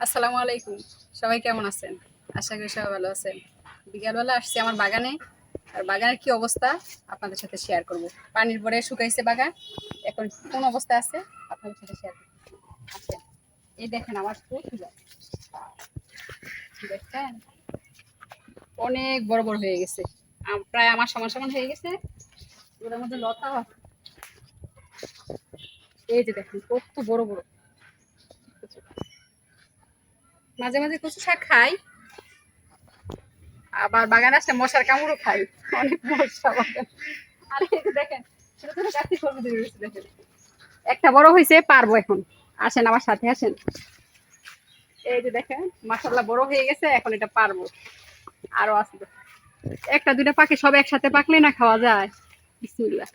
আসসালামু আলাইকুম। সবাই কেমন আছেন? আশা করি সবাই ভালো আছেন। বিকালবেলা আসছি আমার বাগানে। আর বাগানের কি অবস্থা আপনাদের সাথে শেয়ার করব। পানির পরে শুকাইছে বাগান। এখন কোন অবস্থা আছে আপনাদের সাথে শেয়ার করব। আসেন এই দেখেন আমার গাছ দেখছেন অনেক বড় বড় হয়ে গেছে। প্রায় আমার সমান সমান হয়ে গেছে। ওটার মধ্যে লতা এই যে দেখেন, কত বড় বড় কচু গাছ। মাঝে মাঝে কচু শাক খাই। আবার বাগানে আসলে মশার কামড়ও খাই। অনেক মশা দেখেন একটা বড় হয়েছে, পারব এখন। আসেন আমার সাথে, আসেন। এই যে দেখেন মাসাল্লাহ বড় হয়ে গেছে, এখন এটা পারব। আরও আসবে একটা দুটা পাকে সব একসাথে পাকলে না খাওয়া যায়? বিসমিল্লাহ।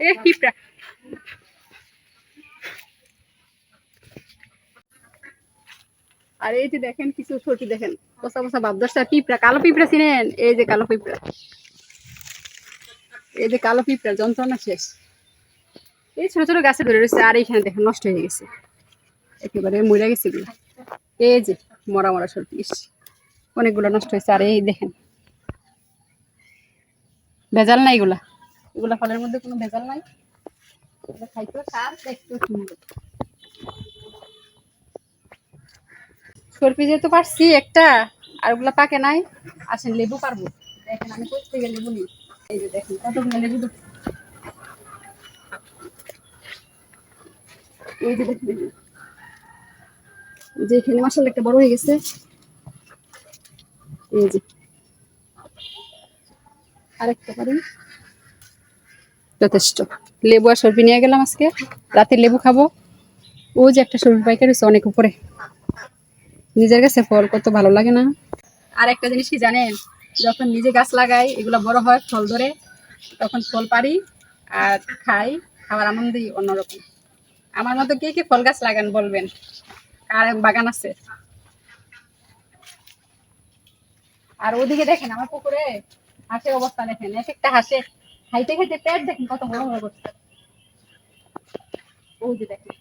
এ, পিঁপড়া। আর এই যে দেখেন কিছু সরকি দেখেন। বসা বসা ভাব দশটা পিঁপড়া কালো পিঁপড়া চিনেন? এই যে কালো পিঁপড়া। এই যে কালো পিঁপড়া যন্ত্রণা শেষ। এই ছোট ছোট গাছে ধরে রয়েছে আর এইখানে দেখেন নষ্ট হয়ে গেছে। একেবারে মরে গেছে এই যে মরা মরা ইস, অনেকগুলো নষ্ট হয়েছে। আর এই দেখেন ভেজাল নাই এগুলা। এগুলা ফলের মধ্যে কোনো ভেজাল নাই। খাইতেও স্বাদ দেখতেও সুন্দর। সরপি যেহেতু পারছি একটা, আর ওগুলা পাকে নাই, আসেন লেবু পারব। দেখেন আমি কোথা থেকে লেবু নিই। এই যে দেখেন, কতগুলো লেবু এই যে দেখেন যে। এখানে মাসাল একটা বড় হয়ে গেছে। এই যে। আরেকটা পারি। যথেষ্ট। লেবু আর সরপি নিয়ে গেলাম আজকে। রাতে লেবু খাব। ও যে একটা সরপি পাইকার হচ্ছে অনেক উপরে। নিজের কাছে ফল কত ভালো লাগে না। আর একটা জিনিস কি জানেন? যখন নিজে গাছ লাগাই, এগুলো বড় হয় ফল ধরে, তখন ফল পারি আর খাই খাবার আনন্দই অন্যরকম। আমার মতো কে কে ফল গাছ লাগান বলবেন? কার বাগান আছে? আর ওদিকে দেখেন, আমার পুকুরে হাঁসের অবস্থা দেখেন। এক একটা হাঁসে খাইতে খাইতে পেট দেখেন, কত বড় বড় করছে ওই যে দেখেন।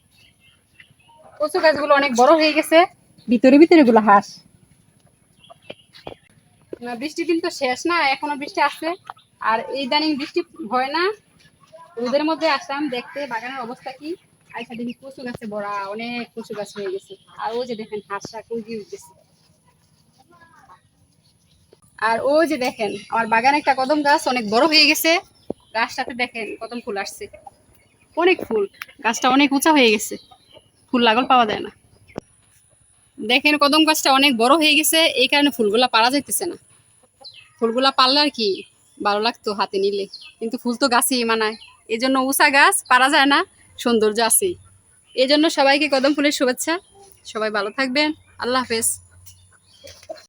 কচু গাছগুলো অনেক বড় হয়ে গেছে। ভিতরে ভিতরে গুলো হাঁস। না, বৃষ্টির দিন তো শেষ না, এখনও বৃষ্টি আসছে। আর এই দানিং বৃষ্টি হয় না। রোদের মধ্যে আসলাম, দেখতে, বাগানের অবস্থা কি? আইসা দেখি কচু গাছে বড়া অনেক কচু গাছ হয়ে গেছে। আর ও যে দেখেন হাঁসটা কুলগি উঠতেছে। আর ও যে দেখেন, আমার বাগানে একটা কদম গাছ অনেক বড় হয়ে গেছে। গাছটাতে দেখেন, কদম ফুল আসছে। অনেক ফুল, গাছটা অনেক উঁচা হয়ে গেছে। ফুল, লাগল পাওয়া যায় না। দেখেন কদম গাছটা অনেক বড় হয়ে গেছে, এই কারণে ফুলগুলা পারা যাইতেছে না। ফুলগুলা পারলে আর কি ভালো লাগতো হাতে নিলে। কিন্তু ফুল তো গাছেই মানায়। এই জন্য উষা গাছ পারা যায় না, সৌন্দর্য আছে এই জন্য সবাইকে কদম ফুলের শুভেচ্ছা। সবাই ভালো থাকবেন। আল্লাহ হাফেজ।